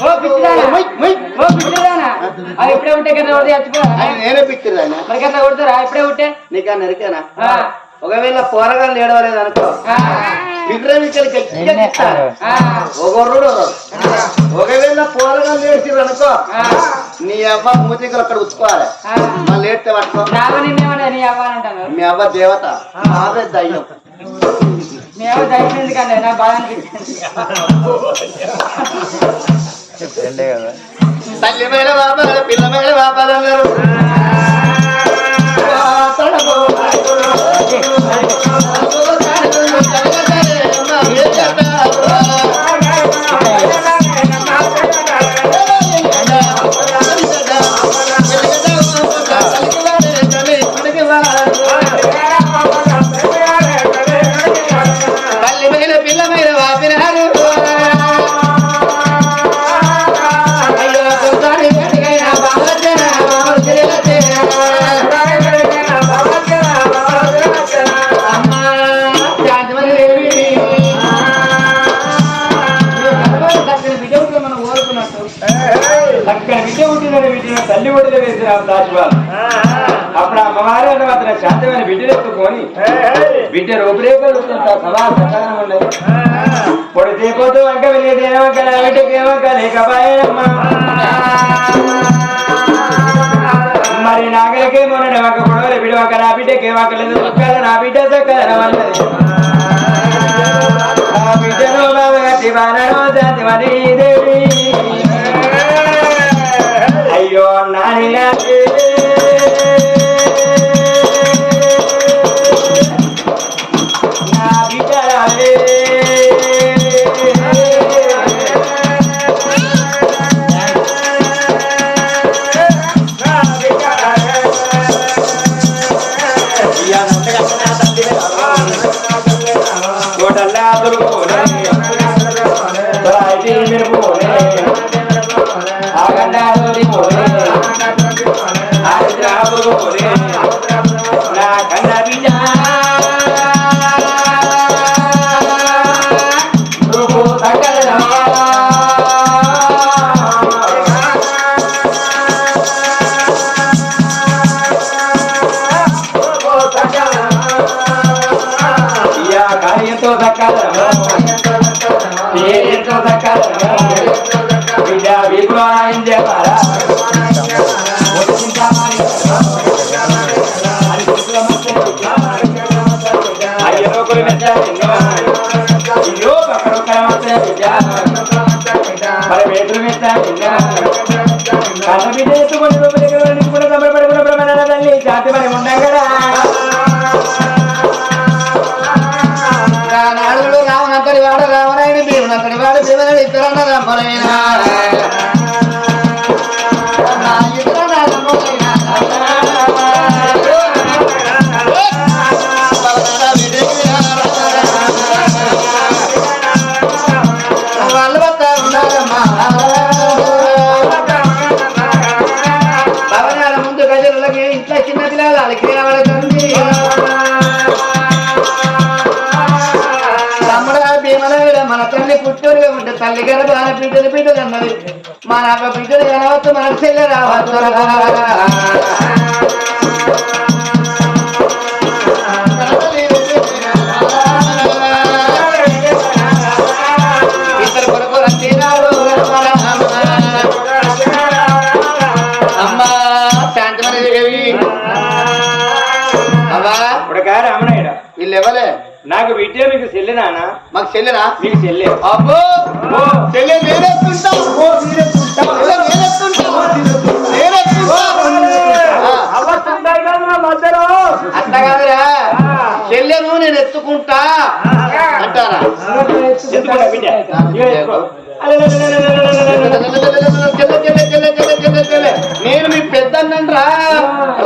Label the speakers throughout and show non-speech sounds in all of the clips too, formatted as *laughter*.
Speaker 1: ఓ పిచ్చిదానా. ఓ పిచ్చిదానా. అది ఇప్పుడే ఉంటే కొడితే
Speaker 2: నేనే
Speaker 1: మరి కొడతారా? ఉంటే
Speaker 2: నీకా నరికేనా?
Speaker 1: ఆ.
Speaker 2: ఒకవేళ పోరగాళ్ళు ఏడవలేదు అనుకో. ఒకవేళ పోరగాళ్ళు ఏడ్చిరు అనుకో
Speaker 1: ఆ,
Speaker 2: నీ అవ్వ మూతికలు అక్కడ ఉచ్చుకోవాలి
Speaker 1: ఆ.
Speaker 2: మళ్ళీ ఏడితే పట్టుకో మీ అవ్వ దేవత. ఆమె దయ్యం.
Speaker 1: నీ అవ్వ దయచేసి ఎందుకంటే నా బాధ అనిపిస్తుంది. *laughs*
Speaker 2: తల్లి మేడ బాబాలు పిల్ల మేడ బాబాలు అన్నారు
Speaker 1: బిడ్డ
Speaker 3: రూపురేఖలు సభా సకాలం ఉండదు పొడితే పొద్దు వంక వెళ్ళేది ఏమంక నా బిడ్డకి ఏమంక లేకపోయామ్మా మరి నాగలకే మొన్న ఒక పొడవలు బిడ్డ నా బిడ్డకి ఏమంక లేదు. దుఃఖాలు నా బిడ్డ సక్కదనమన్నది ఆ బిడ్డను బాబు గట్టి బాణను శాంతిమతి దేవి. నా మరి వేతులు మెచ్చారు కన్న బిడ్డ ఎత్తుకొని తల్లి. జాతి మరి
Speaker 2: ఉండగా తల్లి గర్భాన బిడ్డలు బిడ్డలు అన్నది మన అక్క బిడ్డలు కనవచ్చు మనకు చెల్లె రావచ్చు వీళ్ళు ఎవలే?
Speaker 3: నాకు బిడ్డ మీకు చెల్లినానా
Speaker 2: మాకు చెల్లెనా
Speaker 3: మీకు చెల్లె.
Speaker 2: అబ్బో! చెల్లె అట్లా కాదురా. చెల్లెను నేను ఎత్తుకుంటా. అంటారా?
Speaker 3: బిడ్డ.
Speaker 2: నేను మీ పెద్దన్నండ్రా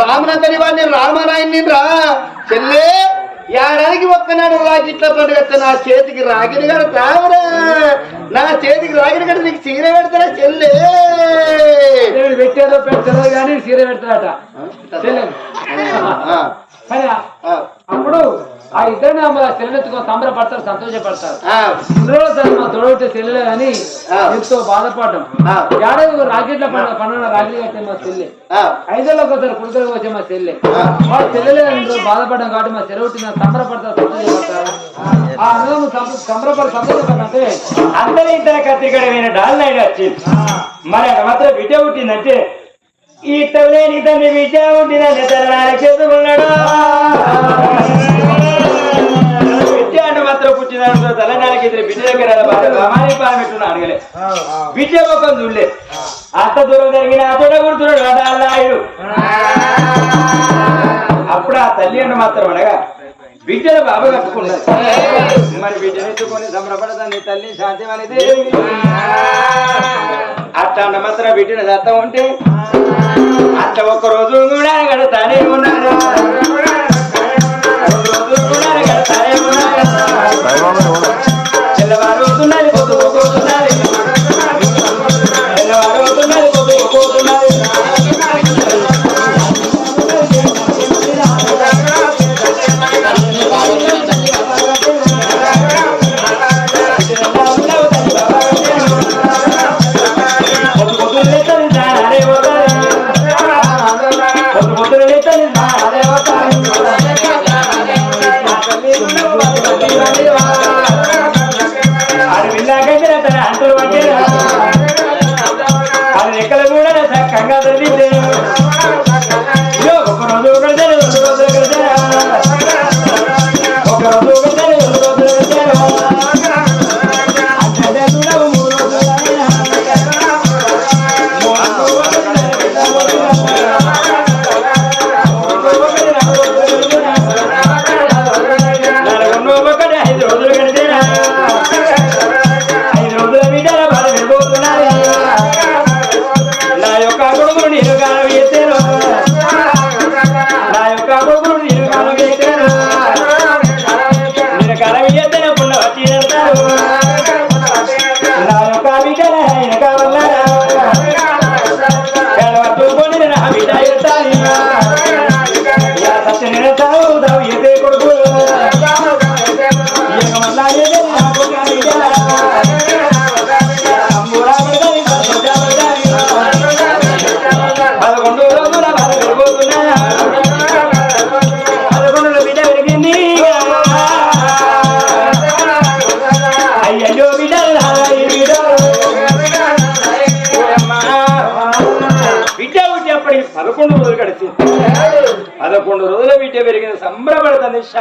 Speaker 2: రామనందని వాడిని రామనాయన్ని రా చెల్లె ఒక్కనాడు రాగిట్ల పండుగ నా చేతికి రాగిరి కడతావురా నా చేతికి రాగిరి కడ నీకు చీర పెడతారా చెల్లె?
Speaker 3: పెట్టేదో పెట్టదో కానీ చీర పెడతాడట.
Speaker 4: కానీ అప్పుడు ఆ ఇద్దరిని అమ్మ సెల్లెత్తుకొని సంబరపడతారు సంతోషపడతారు. సరే మా తొడగొట్టే సెల్లెలే అని. ఎంతో బాధపడడం. ఏడాది రాకెట్ల పండుగ పండుగ రాకెట్ కట్టే మా చెల్లె.
Speaker 2: ఆ,
Speaker 4: ఐదేళ్ళకి ఒకసారి కుడుకలకు వచ్చే మా. మా చెల్లెలే ఇందులో బాధపడడం కాబట్టి మా సెలవు సంబరపడతారు సంతోషపడతారు ఆ అనుభవం సంబ- సంబరపడి సంతోషపడంటే
Speaker 3: అందరి ఇద్దరు కత్తికడమైన డాల్ నాయుడు వచ్చింది మరి మాత్రం బిడ్డ పుట్టిందంటే ఈ లేని తండ్రి ఉండి నన్ను తెల్లనాడు చేసుకున్నాడు అంటే మాత్రం పుట్టినాడు తెల్లనాడికి ఇద్దరు బిడ్డ దగ్గర అమాని అడగలే. చూడలే. అంత దూరం జరిగిన అతడ అప్పుడు ఆ తల్లి అంటే మాత్రం అనగా బిడ్డలు బాబ కట్టుకున్నారు మరి బిడ్డను ఎత్తుకొని సంబరపడతాను తల్లి సాధ్యమనేది అనేది అట్లా మాత్రం పెట్టిన దత్త ఉంటే అట్లా ఒక్క రోజు కూడా గడతానే ఉన్నాడు రోజు కూడా గడతానే ఉన్నాడు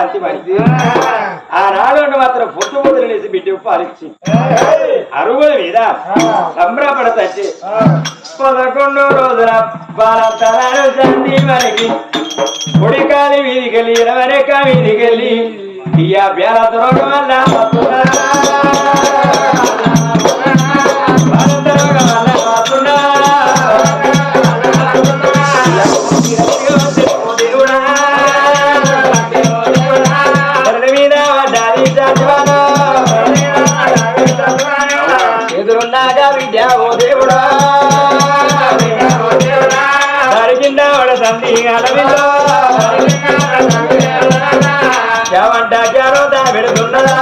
Speaker 3: శాంతి మరి ఆనాడు మాత్రం పొద్దు పొద్దున లేచి బిడ్డ పాలిచ్చి అరుగుల మీద సంబరపడతచ్చి పదకొండు రోజుల బాలతరాలు సంధి మనకి ఉడికాలి వీధికెళ్ళి ఇరవరెక్క వీధికెళ్ళి ఇయ్య బేల దొరకం వల్ల సంధి అలవిలో చావంట పెడుతున్నదా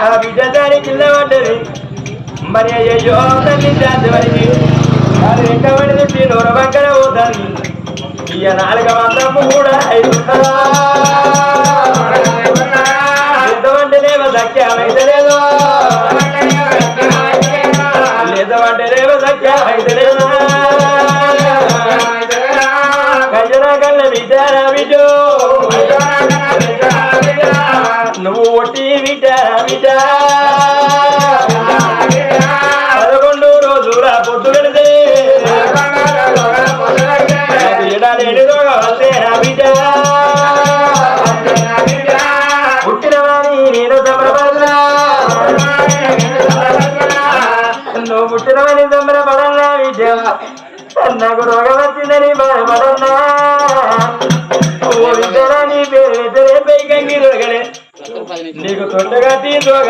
Speaker 3: ఆ బిడ్డ కింద పడ్డది మరి అయ్యో తల్లి శాంతి వరకు అది వెంట పడి చుట్టి నూరు పక్కన పోతుంది నాలుగ మాత్రం కూడా అవుతుందా ఎంతమంటేనేమో సఖ్యమైతే లేదో లేదమంటేనేమో సఖ్యమైతే లేదా Dadah.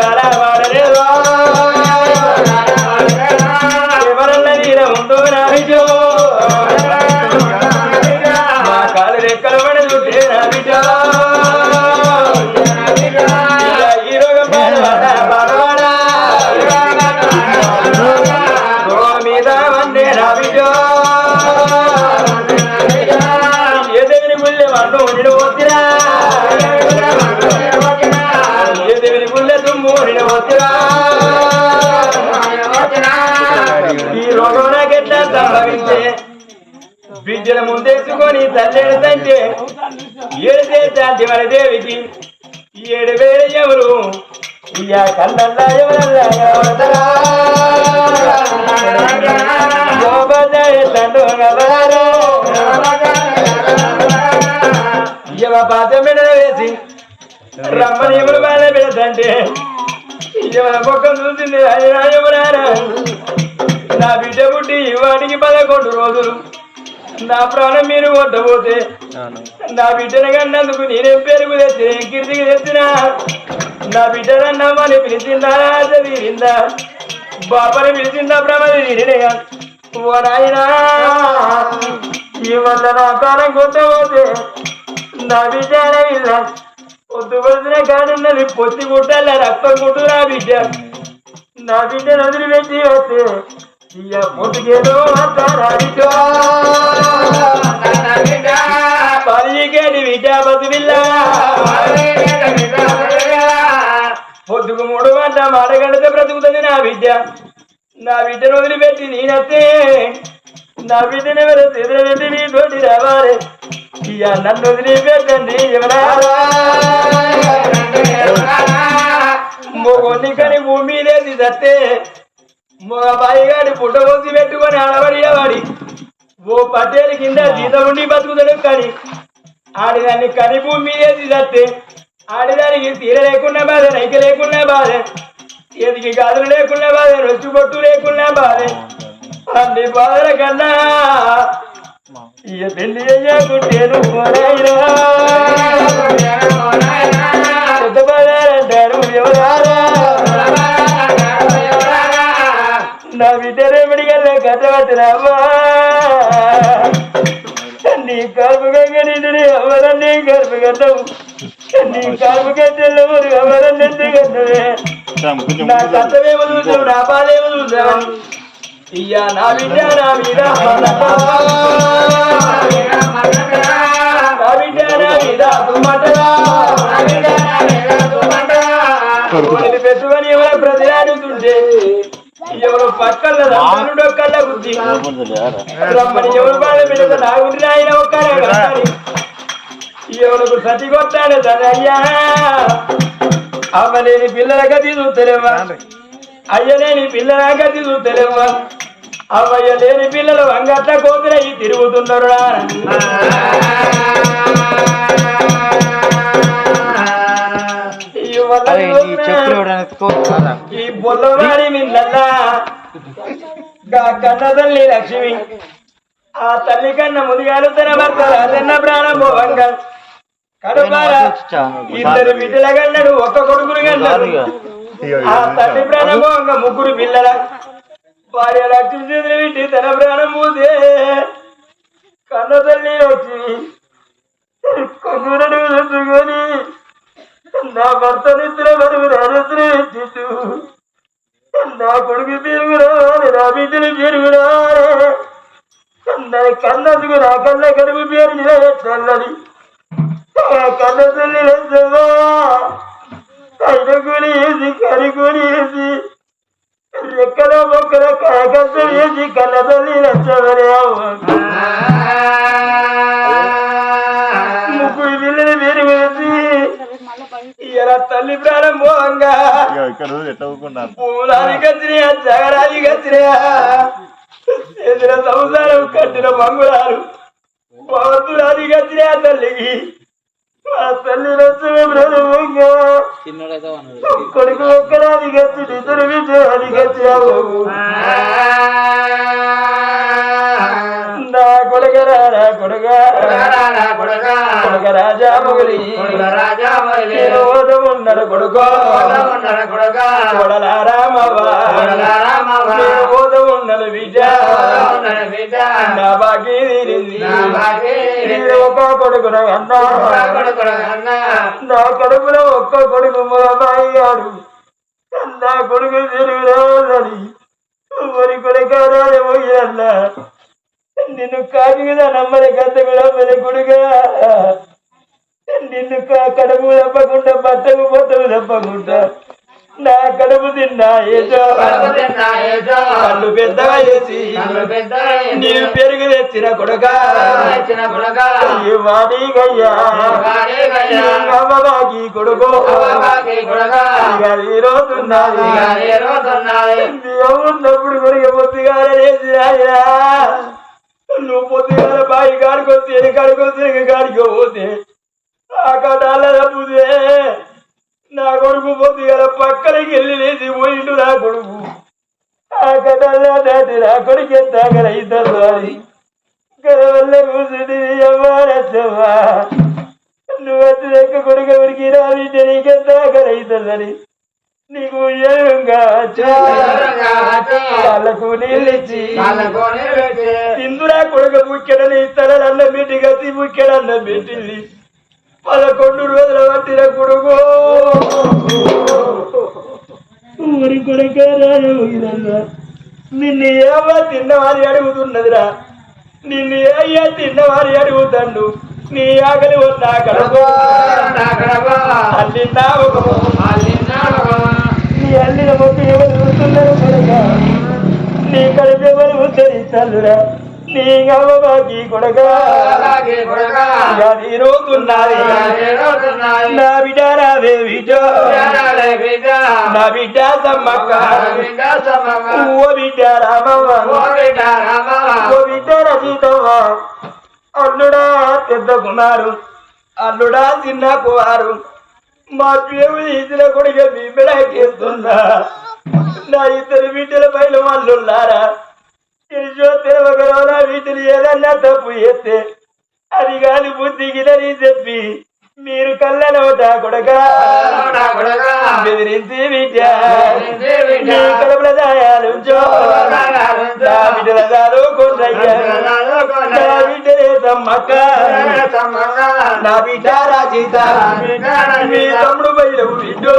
Speaker 3: para
Speaker 5: బిడ్డల ముందేసుకొని తల్లేడుతంటే ఏడు శాంతి మన దేవికి. ఏడు వేలు ఎవరు? ఇయ్య కళ్ళల్లా ఎవరల్లా ఎవరతరా? వేసి రమ్మని ఎవరు బాధ పెడతంటే? ఇయ్యవ ముఖం చూసింది రాయరాయమరారా నా బిడ్డ పుట్టి వాడికి పదకొండు రోజులు. నా ప్రాణం మీరు కొట్టబోతే నా బిడ్డను కన్నందుకు నేనేం పేరుకు తెచ్చిన ఏం కీర్తికి తెచ్చిన. నా బిడ్డనన్నామని పిలిచిందా? తీరిందా బాపని పిలిచిందా? ప్రమది తీరినగా ఓ నాయనా ఈ వల్ల నా ప్రాణం కొట్టబోతే నా బిడ్డ ఇల్ల? పొద్దు పొద్దున కాడున్నది పొత్తి కుట్టాల రక్తం కుట్టు నా బిడ్డ. నా బిడ్డను వదిలిపెట్టి వస్తే ఇయ్య పొద్దుకేదో అంటారాడితో మాట గంటతో బ్రతుకుతుంది నా విద్య నా బిడ్డను వదిలిపెట్టి నేనత్తే నా బిడ్డని ఎదురబెట్టి నీ తోటి రావాలి. ఇయ్య నన్ను వదిలిపెట్టండి ఎవరా కని భూమి లేది సత్తే మగ బాయిగాడి పుట్ట పోసి పెట్టుకొని ఆడబడియవాడి ఓ పట్టేలు కింద జీత ఉండి బతుకుతాడు కానీ ఆడిదాన్ని కని భూమి లేది సత్తే ఆడిదానికి తీర లేకుండా బాధ నైక లేకుండా బాధ. ఎదికి గాజులు లేకున్నా బాధ రొచ్చు బొట్టు లేకున్నా బాధే. అన్ని బాధల కన్నా ఇక పెళ్ళి అయ్యాకుంటేను పెద్ద ఎవరారా నా బిడ్డరే మెడికల్లే కట్టవచ్చురావా నీ కలుపు గంగని అవరన్నీ కలుపు నీ కలుపు కట్టెళ్ళు అవరన్నీ కట్టవే నా కష్టమేమో చూసావు నా బాధేమో చూసావు. ఇయ్యా నా బిడ్డ నా మీద నా బిడ్డ నా మీద తుమ్మటరా కోడిని పెట్టుకొని ఎవరో ప్రతిరాడుతుంటే ఎవరు పక్కల రమ్మనుడు ఒక్కళ్ళ బుద్ధి రమ్మని ఎవరు బాధ పెడితే నా గురి ఆయన ఒక్కరే కట్టాలి ఎవరికి సతి కొట్టాడు తన అమ్మలేని పిల్లల గతి చూస్తలేవా అయ్యలేని పిల్లల గతి చూస్తలేవా అవ్వయ్య లేని పిల్లలు అంగట్ల కోతులయ్యి తిరుగుతున్నారు. ఈ బొల్లవాడి మిల్లల్లా కన్న తల్లి లక్ష్మి ఆ తల్లి కన్న ముదిగాలు తన భర్త రాజన్న ప్రాణం భోవంగా ఇద్దరు బిడ్డల కన్నాడు ఒక్క కొడుకులు కన్నాడు ఆ తల్లి ప్రాణం భోవంగా ముగ్గురు పిల్లల. భార్య లక్ష్మి చేతులు పెట్టి తన ప్రాణం పోతే కన్న తల్లి వచ్చి కొంగురడు తెచ్చుకొని నా భర్త నిద్ర మరుగు నిద్ర పెట్టిట్టు నా కొడుకు పేరు రావాలి నా బిడ్డలు పేరు రావాలి నా కన్నందుకు నా కళ్ళ కడుపు పేరు నిలబెట్టాలని నా కన్న తల్లి లేదమ్మా రెక్కల మొక్కల కాకసం వేసి కన్న ముగ్గురు పిల్లలు వేసి ఇలా తల్లి ప్రారంభంగా పూలాది గచ్చినయా గచ్చినయా సంసారం కట్టిన మంగుళాలు పవతురాది గచ్చినయా తల్లికి. ఆ తల్లి నచ్చమే బ్రహ్మంగా కొడుకు ఒక్కరాది గచ్చి ఇద్దరు విజయాది గచ్చావు నా కొడుకరా నా కొడుగా కొడుక రాజా మొగలి నేను ఓదమున్నాడు కొడుకో. కొడలారామవ్వా. బిడ్డ నా బాకీ తీరింది. నేను ఒక కొడుకున అన్నా. నా కడుపులో ఒక్క కొడుకు మొదలయ్యాడు. నా కొడుకు తిరుగురాదని మరి కొడుకారాయమయ్యన్నా నిన్ను కాకి మీద నమ్మని గద్ద కూడా మరి కొడుగా నిన్ను కడుపు తప్పకుండా బట్టకు బట్టలు తప్పకుండా. నా కడుపు తిన్నా ఏదో కళ్ళు పెద్దగా చేసి నీవు పెరుగు తెచ్చిన కొడుక. వాడిగయ్యా అమ్మబాకి కొడుకు. ఉన్నప్పుడు కూడా పొద్దుగాల చేసి ఆయన నువ్వు పొద్దుగాల బాయి కాడుకొస్తే కాడుకొస్తే కాడికి పోతే ఆ కటాల తప్పుదే నా కొడుకు పొద్దుగాల పక్కనకి వెళ్ళి లేచి పోయిండు నా కొడుకు. ఆ కటాల దాటి నా కొడుకు ఎంత ఆకలి అది గడవల్ల కూర్చుండి అవ్వారచ్చవ్వా నువ్వు వచ్చి లెక్క కొడుకు ఎవరికి రావింటే నీకెంత ఆకలి అవుతుందని నీకు వాళ్ళకు నీళ్ళిచ్చి ఇందురా కొడుక ముక్కెడని తలనన్న పెట్టి గతి ముక్కెడన్న పెట్టింది. పదకొండు రోజుల పట్టిన కొడుకు. ఊరి కొడుక నిన్ను ఏమో తిన్నవారి అడుగుతున్నదిరా. నిన్ను అయ్యా తిన్నవారి అడుగుతాడు. నీ ఆకలి ఉన్న కడుపు. అల్లిన్నా ఒక నీ అల్లిన మొక్క ఎవరు చూస్తున్నారు నీ కడుపు ఎవరు ఉద్ధరిస్తారురా నీ అమ్మబాకి కొడక. ఈ రోజున్నది నా బిడ్డ రావే బిడ్డ నా బిడ్డ సమ్మక్క. ఓ బిడ్డ రామవ్వ. ఓ బిడ్డ రచితవ్వ. అల్లుడా పెద్ద కుమారు. అల్లుడా చిన్న కుమారు. మా పేరు ఇచ్చిన కొడుకు మీ బిడకేస్తుందా నా ఇద్దరు బిడ్డల పైన వాళ్ళున్నారా తెలిసో తెలవగలవనా వీటిని ఏదన్నా తప్పు చేస్తే అది కాని బుద్ధిగినని చెప్పి మీరు కళ్ళనవుట కొడక బెదిరించి విద్య కడుపుల నా బిడ్డల దారు కొండయ్యా నా బిడ్డలే తమ్మక్క. నా బిడ్డ రాజీత. మీ తమ్ముడు బయలు బిడ్డు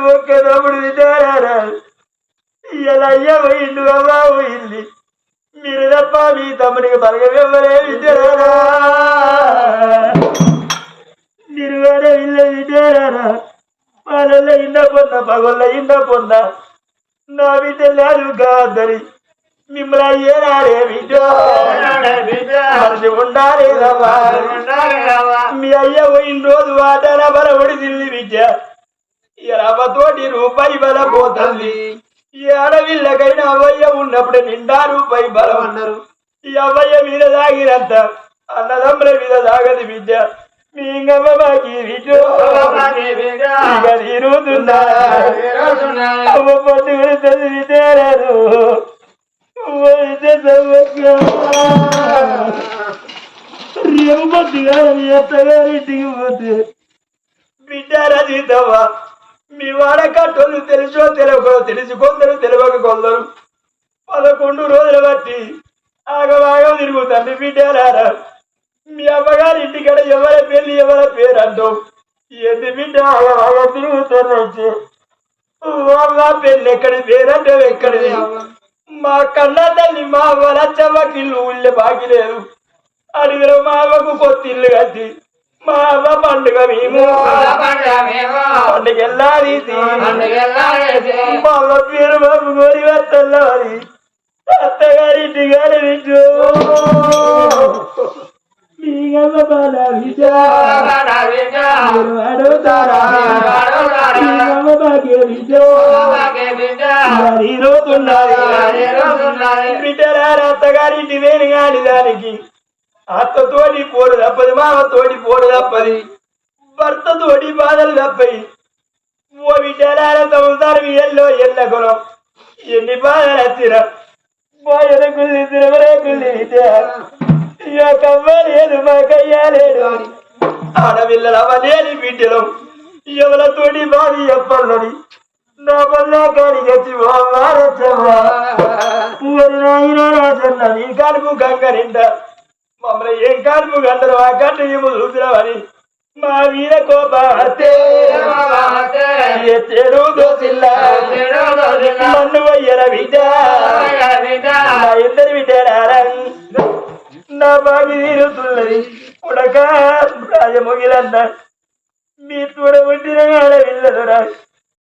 Speaker 5: నీకు తోడు పుట్టినోడు ఒక్క తమ్ముడు విచారా ఇలా అయ్య పోయిండు అమ్మా పోయింది. మీరు తప్ప మీ తమ్ముడికి బలగవెవ్వరే విచారా మీరు కూడా ఇల్ల విచారా వాళ్ళ ఇండ పొన్న పగొల్ల ఇండ పొన్న నా బిడ్డ లేదు కాదని మిమ్మల్ని అయ్యేనాడే బిడ్డ. ఉండాలి. మీ అయ్య పోయిన రోజు వాటాన బలపడి తిల్లి విద్య ఈ రూపాయి బల పోతుంది ఈ అవయ్య ఉన్నప్పుడు నిండా రూపాయి బలం అన్నారు. ఈ అవయ్య మీద దాగినంత అన్నదమ్ముల మీద దాగది విద్య మీ ఇంగమ్మ బాకి విద్య పోతే. తీరుతున్నా అవ్వ మీ అత్తగారింటికి తెలుసో తెలియకో తెలిసి కొందరు తెలియక కొందరు పదకొండు రోజులు బట్టి ఆగవాగం తిరుగుతుంది బిడ్డలారా. మీ అమ్మగారి ఇంటికాడ ఎవరి పెళ్ళి ఎవరి పేరు అంటాం ఎన్ని బిడ్డ? ఆగవాగం తిరుగుతారు అమ్మ పెళ్ళి ఎక్కడి పేరంటే ఎక్కడిది? మా కన్న తల్లి మా వలచ్చమ్మకి ఇల్లు బాకి బాగిలేదు అడవిలో మా అవ్వకు కొత్త ఇల్లు కట్టి మా అవ్వ పండుగ మేము. పండుగ వెళ్ళాలి మా అవ్వ పేరు బాబు గోరి వస్తల్లారి అత్తగారింటి గారి వింటూ మీగమ్మ బాల విజయ అడుగుతారా మీగమ్మ భాగ్య విజయ బిడ్డలారా అత్తగారింటి వేరు కాని దానికి. అత్తతోటి పోరు తప్పది మామతోటి పోరు తప్పది. భర్త తోటి బాధలు తప్పయి. ఓ బిడ్డలార సంసారం ఎల్లో ఎల్ల కులం. ఎన్ని బాధలు వచ్చినా పోయన కుల్లి తిరవరే కుల్లి విద్య ఇక కవ్వలేదు మా కయ్యాలేడు ఆడపిల్లల అవలేని బిడ్డలం. ఎవరితోటి బాధి చెప్పన్నది నా వల్ల కాడికి వచ్చి రాజన్న నీ కాలుపు గంగ నిండా. మమ్మల్ని ఏం కాలుపు గంటలు ఆ గంట ఏమో చూసినావని. మా వీర కోప చెడు దోసిల్ల మన్ను వయ్యర బిడ్డ నా ఇద్దరు బిడ్డ నా బాగి తీరుతున్నది. ఉడక రాజమొగిలన్న మీ తోడ పుట్టిన ఆడపిల్లదురా